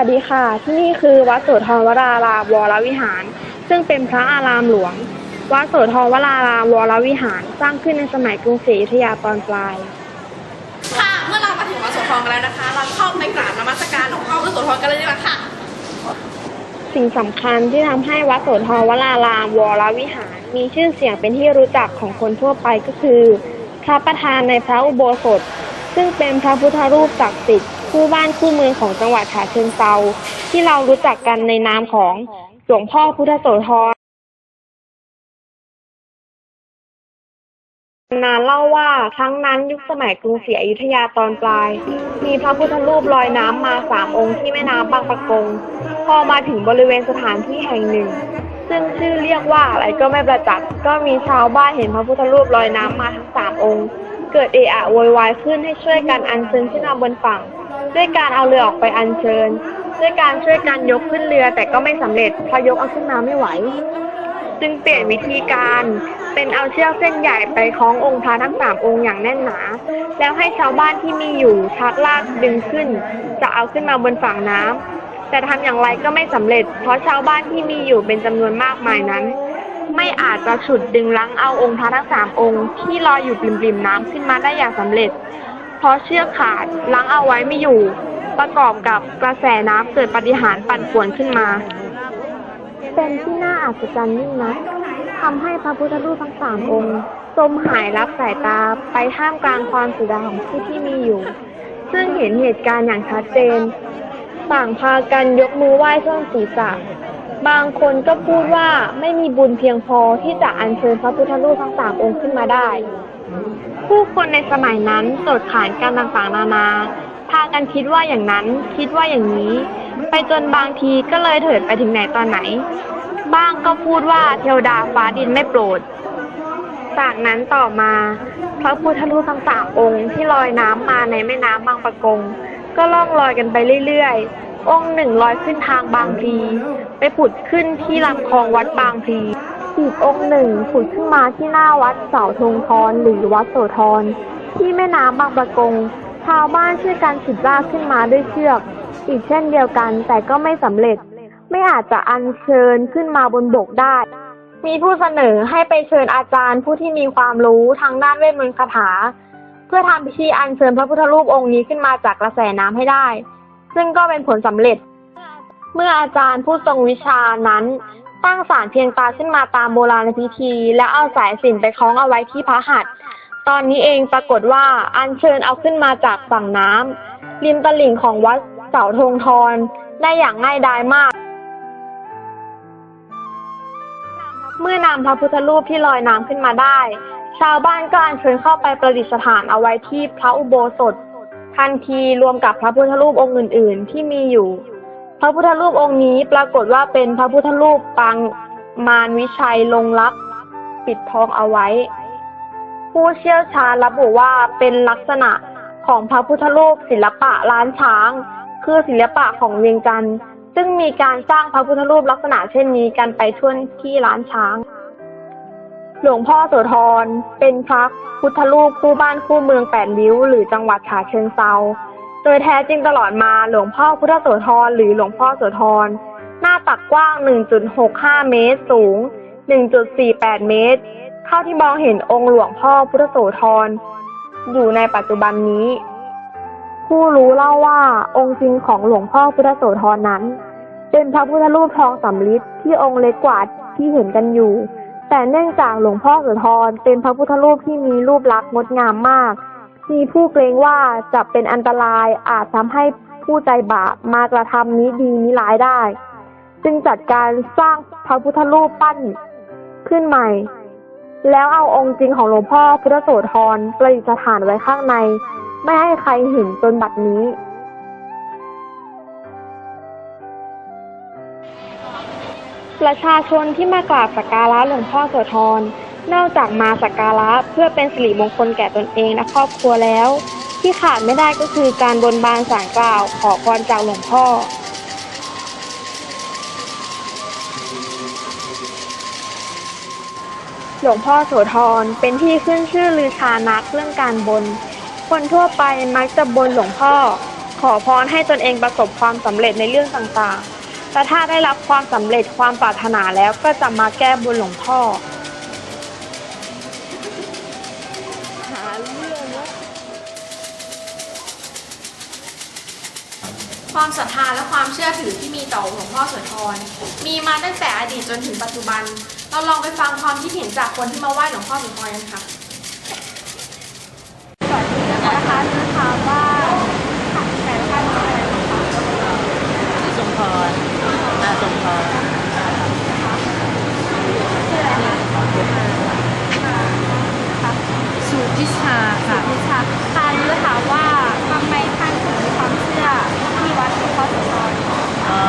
สวัสดีค่ะ ที่นี่คือวัดโสธรวรารามวรวิหาร ซึ่งเป็นพระอารามหลวง วัดโสธรวรารามวรวิหาร สร้างขึ้นในสมัยกรุงศรีอยุธยาตอนปลาย ค่ะ เมื่อเรามาถึงวัดโสธรกันแล้วนะคะ เราเข้าไปกราบนมัสการหลวงพ่อพระโสธรกันเลยดีกว่าค่ะ สิ่งสำคัญที่ทำให้วัดโสธรวรารามวรวิหาร มีชื่อเสียงเป็นที่รู้จักของคนทั่วไปก็คือพระประธานในพระอุโบสถ ซึ่งเป็นพระพุทธรูปศักดิ์สิทธิ์คู่บ้านคู่เมืองของจังหวัดฉะเชิงเทราที่เรารู้จักกันในนามของหลวงพ่อพุทธโสธรนานเล่าว่าครั้งนั้นยุคสมัยกรุงศรีอยุธยาตอนปลาย มีพระพุทธรูปลอยน้ำมาสามองค์ที่แม่น้ำบางปะกง พอมาถึงบริเวณสถานที่แห่งหนึ่ง ซึ่งชื่อเรียกว่าอะไรก็ไม่ประจักษ์ก็มีชาวบ้านเห็นพระพุทธรูปลอยน้ำมาทั้งสามองค์ เกิดเอะอะโวยวายขึ้นให้ช่วยกันอัญเชิญขึ้นมาบนฝั่ง ด้วยการเอาเรือออกไปอัญเชิญ ด้วยการช่วยกันยกขึ้นเรือแต่ก็ไม่สำเร็จเพราะยกเอาขึ้นมาไม่ไหว จึงเปลี่ยนวิธีการเป็นเอาเชือกเส้นใหญ่ไปคล้ององค์พระทั้งสามองค์อย่างแน่นหนา แล้วให้ชาวบ้านที่มีอยู่ชักลากดึงขึ้น จะเอาขึ้นมาบนฝั่งน้ำแต่ทำอย่างไรก็ไม่สำเร็จ เพราะชาวบ้านที่มีอยู่เป็นจำนวนมากมายนั้น ไม่อาจจะฉุดดึงลังเอาองค์พระทั้งสามองค์ที่ลอยอยู่ปริมๆน้ำขึ้นมาได้อย่างสำเร็จ เพราะเชือกขาดลังเอาไว้ไม่อยู่ ประกอบกับกระแสน้ำเกิดปฏิหารปั่นป่วนขึ้นมา เป็นที่น่าอัศจรรย์ยิ่งนักทำให้พระพุทธรูปทั้งสามองค์จมหายรับสายตาไปท่ามกลางความสุดาของผู้ที่มีอยู่ ซึ่งเห็นเหตุการณ์อย่างชัดเจน ต่างพากันยกมือไหว้ท่วมศีรษะ บางคนก็พูดว่าไม่มีบุญเพียงพอที่จะอัญเชิญพระพุทธรูปทั้งสามองค์ขึ้นมาได้ ผู้คนในสมัยนั้นโจทย์ขานกันต่างๆนานา พากันคิดว่าอย่างนั้น คิดว่าอย่างนี้ ไปจนบางทีก็เลยเถิดไปถึงไหนตอนไหน บ้างก็พูดว่าเทวดาฟ้าดินไม่โปรด จากนั้นต่อมาพระพุทธรูปทั้งสามองค์ที่ลอยน้ำมาในแม่น้ำบางปะกง ก็ล่องลอยกันไปเรื่อยๆ องค์หนึ่งลอยขึ้นทางบางพลี ไปผุดขึ้นที่ลำคลองวัดบางพลีอีกองค์หนึ่งผุดขึ้นมาที่หน้าวัดเสาธงทรหรือวัดโสธรที่แม่น้ำบางปะกงชาวบ้านช่วยกันฉุดลากขึ้นมาด้วยเชือก อีกเช่นเดียวกันแต่ก็ไม่สำเร็จ ไม่อาจจะอัญเชิญขึ้นมาบนบกได้ มีผู้เสนอให้ไปเชิญอาจารย์ผู้ที่มีความรู้ทางด้านเวทมนต์คาถา เพื่อทำพิธีอัญเชิญพระพุทธรูปองค์นี้ขึ้นมาจากกระแสน้ำให้ได้ ซึ่งก็เป็นผลสำเร็จ เมื่ออาจารย์ผู้ทรงวิชานั้น ตั้งสารเพียงตาขึ้นมาตามโบราณพิธี แล้วเอาสายสิญจนไปคล้องเอาไว้ที่พระหัตถ์ตอนนี้เองปรากฏว่าอัญเชิญเอาขึ้นมาจากฝั่งน้ำริมตลิ่งของวัดเสาธงทรได้อย่างง่ายดายมาก เมื่อนำพระพุทธรูปที่ลอยน้ำขึ้นมาได้ ชาวบ้านก็อัญเชิญเข้าไปประดิษฐานเอาไว้ที่พระอุโบสถ ทันทีรวมกับพระพุทธรูปองค์อื่น ๆ ที่มีอยู่ พระพุทธรูปองค์นี้ปรากฏว่าเป็นพระพุทธรูปปางมารวิชัยลงรักปิดทองเอาไว้ ผู้เชี่ยวชาญระบุว่าเป็นลักษณะของพระพุทธรูปศิลปะล้านช้าง คือศิลปะของเวียงจันทร์ซึ่งมีการสร้างพระพุทธรูปลักษณะเช่นนี้กันไปทั่วที่ล้านช้าง หลวงพ่อโสธรเป็นพระพุทธรูปคู่บ้านคู่เมืองแปดริ้ว หรือจังหวัดฉะเชิงเซา ดยแท้จริงตลอดมาหลวงพ่อพุทธโสธรหรือหลวงพ่อโสธร หน้าตักกว้าง 1.65 เมตรสูง 1.48 เมตร เท่าที่มองเห็นองค์หลวงพ่อพุทธโสธร อยู่ในปัจจุบันนี้ ผู้รู้เล่าว่าองค์จริงของหลวงพ่อพุทธโสธรนั้น เป็นพระพุทธรูปทองสำริดที่องค์เล็กกว่าที่เห็นกันอยู่ แต่เนื่องจากหลวงพ่อโสธรเป็นพระพุทธรูปที่มีรูปลักษณ์งดงามมาก มีผู้เกรงว่าจะเป็นอันตรายอาจทำให้ผู้ใจบาปมากระทำนี้ดีนี้ร้ายได้ จึงจัดการสร้างพระพุทธรูปปั้นขึ้นใหม่ แล้วเอาองค์จริงของหลวงพ่อพุทธโสธรประดิษฐานไว้ข้างใน ไม่ให้ใครเห็นจนบัดนี้ประชาชนที่มากราบสักการะหลวงพ่อโสธร นอกจากมาสักการะเพื่อเป็นสิริมงคลแก่ตนเองและครอบครัวแล้ว ที่ขาดไม่ได้ก็คือการบนบานสารกล่าวขอพรจากหลวงพ่อ หลวงพ่อโสธรเป็นที่ขึ้นชื่อลือชานักเรื่องการบน คนทั่วไปมักจะบนหลวงพ่อ ขอพรให้ตนเองประสบความสำเร็จในเรื่องต่างๆและถ้าได้รับความสำเร็จความปรารถนาแล้วก็จะมาแก้บนหลวงพ่อ ความศรัทธาและความเชื่อถือที่มีต่อหลวงพ่อโสธรมีมาตั้งแต่อดีตจนถึงปัจจุบัน เราลองไปฟังความคิดเห็นจากคนที่มาไหว้หลวงพ่อโสธรกันค่ะนะคะจะถามว่าแต่ท่านอะไรนะคะที่สมพรนาสมพรสุพิชาค่ะพิชาค่ะจะถามว่าทำไมท่านถึงมีความเชื่อที่วัดหลวง พ่อโสธรอ๋อ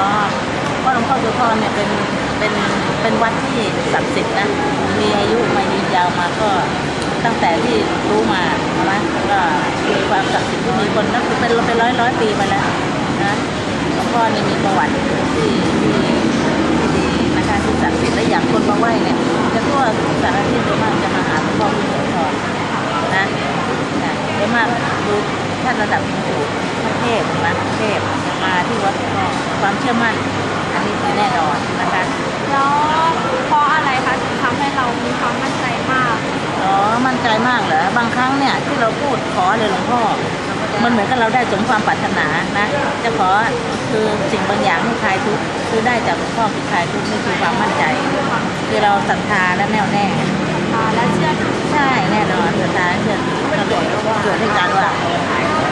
วัดหลวงพ่อโสธรเนี่ยเป็นเป็นเป็นวัดที่ศักดิ์สิทธิ์นะมีอายุมายืนยาวมาก็ตั้งแต่ที่รู้มานะก็มีความศักดิ์สิทธิ์ที่มีคนนับถือเป็นเป็นร้อยร้อยปีมาแล้วนะหลวงพ่อนี่มีประวัติที่ที่ที่ดีนะคะที่ศักดิ์สิทธิ์และอย่างคนมาไหว้เนี่ยจะทั่วสารทิศโดยมากจะมาหาหลวงพ่อที่โสธรนะนะโดยมากดู ท่านระดับสูงพระเทพนะเทพมาที่วัดหลวงพ่อความเชื่อมั่น อันนี้คือแน่นอนนะคะแล้วเพราะอะไรคะถึงทำให้เรามีความมั่นใจมากอ๋อมั่นใจมากเหรอบางครั้งเนี่ยที่เราพูดขอเลยหลวงพ่อมันเหมือนกับเราได้สมความปรารถนานะ จะขอคือสิ่งบางอย่างให้คลายทุกข์คือได้จากหลวงพ่อคือคลายทุกข์นี่คือความมั่นใจ คือเราศรัทธาและแน่วแน่ และเชื่อใช่แน่นอนศรัทธาเชื่อถือก็เลยเกิดให้การว่า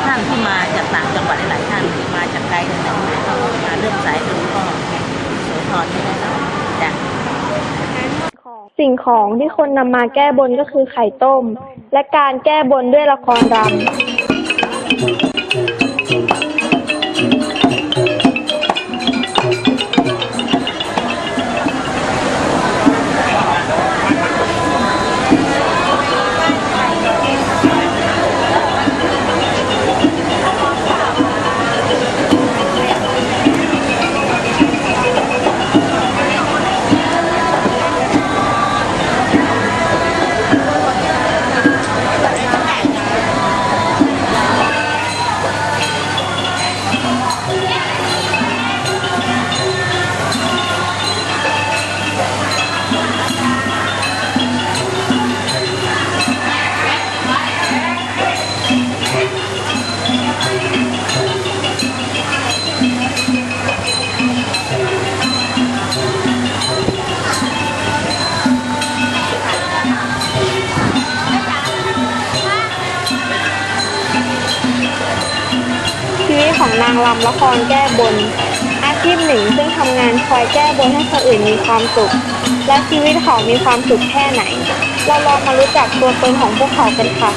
ท่านที่มาจากต่างจังหวัดหลายท่านมาจากไกลจากไหนก็มาเริ่มสายหลวงพ่อโสธรนี่แน่นอนจ้ะสิ่งของที่คนนำมาแก้บนก็คือไข่ต้ม และการแก้บนด้วยละครรำ นางรำละครแก้บน อาชีพหนึ่งซึ่งทำงานคอยแก้บนให้คนอื่นมีความสุข และชีวิตเขามีความสุขแค่ไหน เราลองมารู้จักตัวตนของพวกเขากันค่ะ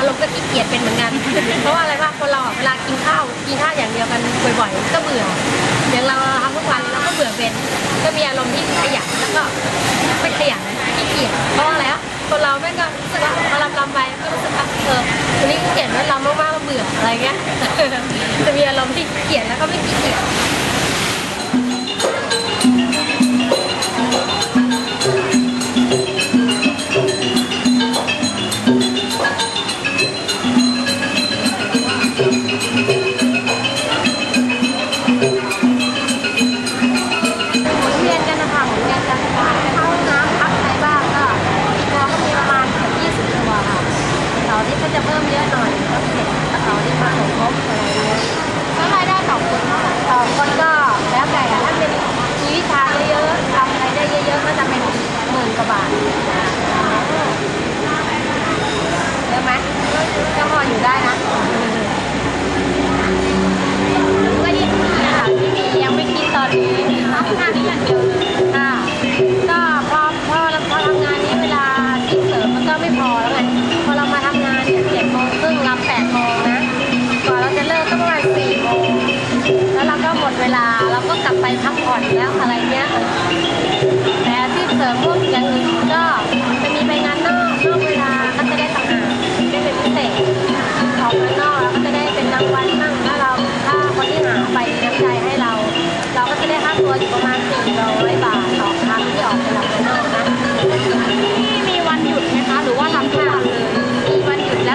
อารมณ์ก็ขี้เกียจเป็นเหมือนกัน เพราะว่าอะไรว่าคนเราเวลากินข้าวกินข้าวอย่างเดียวกันบ่อยๆก็เบื่ออย่างเราทำทุกวันเราก็เบื่อเป็นก็มีอารมณ์ที่ขยันแล้วก็ไม่ขยันขี้เกียจเพราะว่าอะไรอะคนเราแม่งก็รู้สึกว่าพอลำลำไปก็รู้สึกว่าเออวันนี้ขี้เกียจแล้วลำมากๆก็เบื่ออะไรเงี้ยจะมีอารมณ์ที่ขี้เกียจแล้วก็ไม่ขี้เกียจ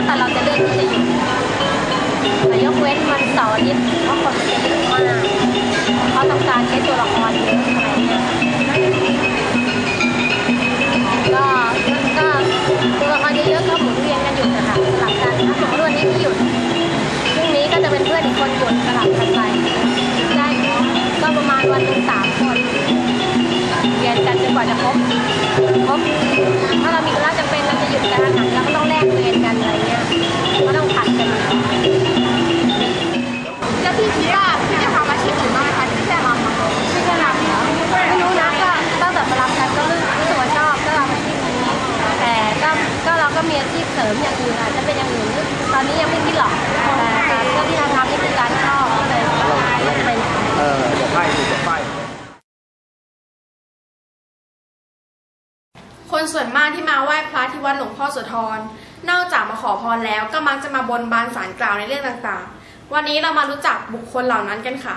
แต่เราจะเลือกที่จะหยุดแต่ยกเว้นมันเสาร์อาทิตย์เพราะคนจะเยอะมากเพราะต้องการใช้ตัวละครเยอะขนาดนี้ก็ก็ตัวละครเยอะๆก็หมุนเวียนกันหยุดนะคะสลับกันถ้าสมงติวันนี้ไม่หยุดพรุ่งนี้ก็จะเป็นเพื่อนอีกคนหยุดสลับกันไปได้ก็ประมาณวันหนึ่งสามคนเรียนกันจนกว่าจะครบครบถ้าเรามีธุระจำเป็นุดการหันแล้วก็ต้องแลกเวรกันอะไรเงี้ยก็ต้องผัดกันแล้วพี่คิดว่าพี่จะทำอาชีพอื่นบ้างไหมคะที่ใช่ทำที่จะรำไม่รู้นะก็ตั้งแต่มารับกันก็รู้รู้สึกว่าชอบก็ทำอาชีพนี้แต่ก็ก็เราก็มีอาชีพเสริมอย่างอื่นอาจจะเป็นอย่างอื่นตอนนี้ยังไม่คิดหรอกแต่ก็ที่เราทำนี่คือการชอบก็เลยก็เเป็นเออจะไปห้บอ ส่วนมากที่มาไหว้พระที่วัดหลวงพ่อโสธรนอกจากมาขอพรแล้วก็มักจะมาบนบานสารกล่าวในเรื่องต่างๆ วันนี้เรามารู้จักบุคคลเหล่านั้นกันค่ะ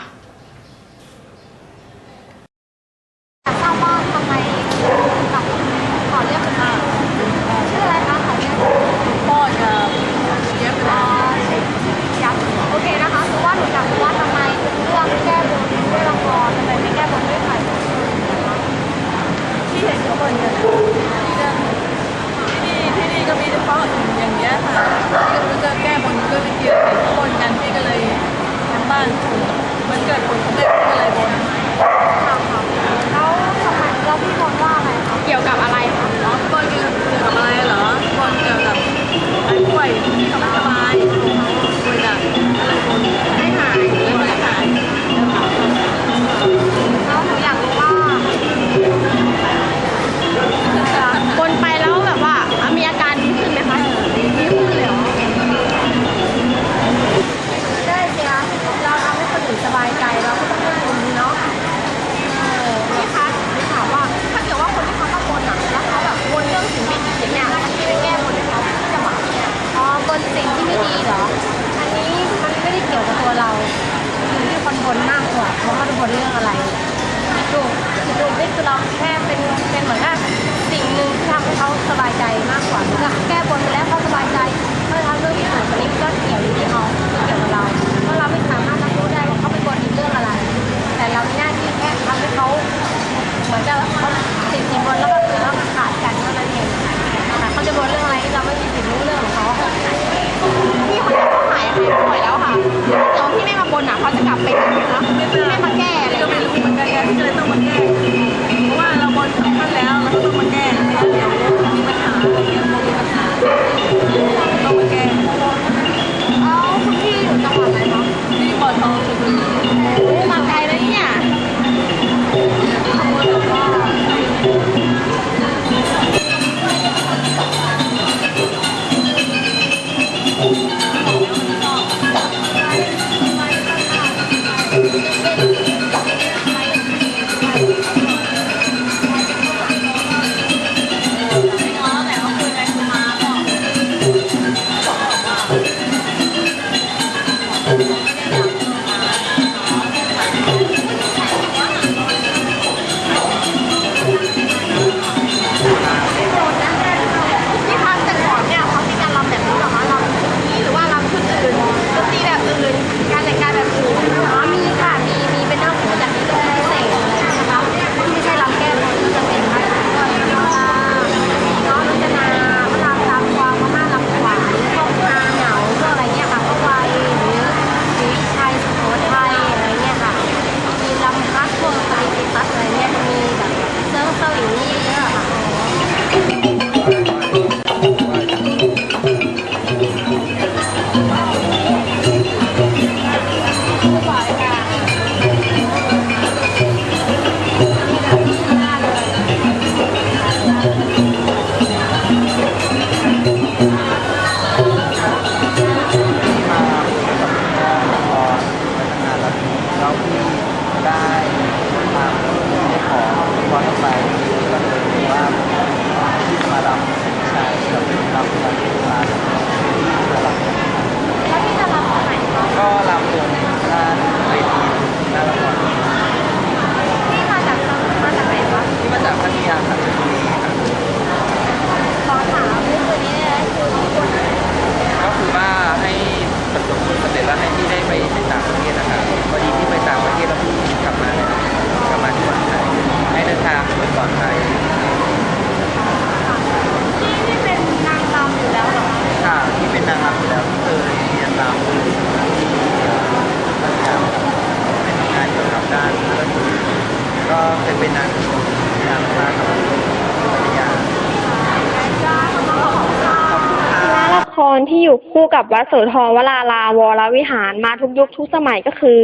รที่อยู่คู่กับวัดโสธรวราราวรวิหารมาทุกยุคทุกสมัยก็คือ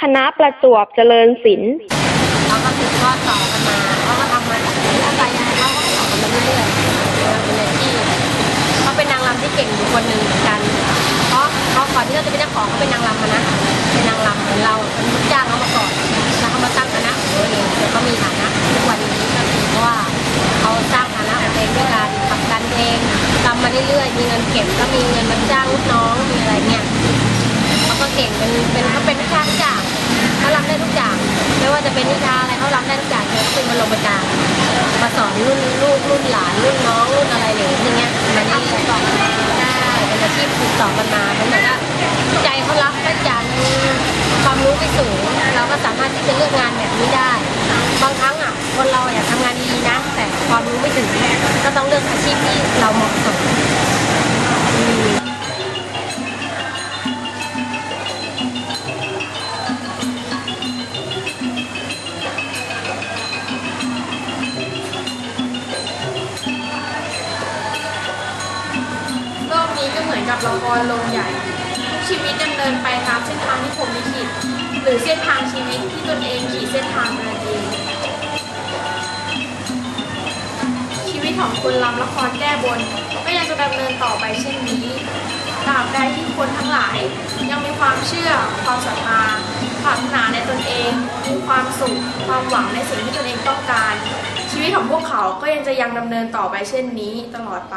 คณะประจวบเจริญศิลป์เขาก็สืบทอดต่อกันมาเขาก็ทำมาจากนี้แล้วตายเขาก็ต่อกันมาเรื่อยๆเป็นอาชีพเขาเป็นนางรำที่เก่งอยู่คนหนึ่งเหมือนกัน เพราะเขาก่อนที่เขาจะเป็นเจ้าของเขาเป็นนางรำมานะเป็นนางรำเหมือนเรา ก่งเป็นเป็นเขาเป็นวิชาทุกอย่างเขารับได้ทุกอย่างไม่ว่าจะเป็นวิชาอะไรเขารับได้ทุกอย่างเลยเป็นมาลงประจานมาสอนรุ่นลูกรุ่นหลานรุ่นน้องรุ่นอะไรหรือย่างเงี้ยมันนี่สืบต่อกันมาได้เป็นอาชีพสืบต่อกันมามันเหมือนว่าใจเขารักและจานความรู้ไม่สูงเราก็สามารถที่จะเลือกงานแบบนี้ได้ บางครั้งอะคนเราอยากทำงานดีๆนะ แต่ความรู้ไม่ถึงก็ต้องเลือกอาชีพที่เราเหมาะสม ละครลงใหญ่ทุกชีวิตดำเนินไปตามเส้นทางที่ผมลิขิตหรือเส้นทางชีวิตที่ตนเองขีดเส้นทางนั่นเองชีวิตของคนรำละครแก้บนก็ยังจะดำเนินต่อไปเช่นนี้ตราบใดที่คนทั้งหลาย ยังมีความเชื่อความศรัทธาปรารถนาในตนเองมีความสุขความหวังในสิ่งที่ตนเองต้องการ ชีวิตของพวกเขาก็ยังจะยังดำเนินต่อไปเช่นนี้ตลอดไป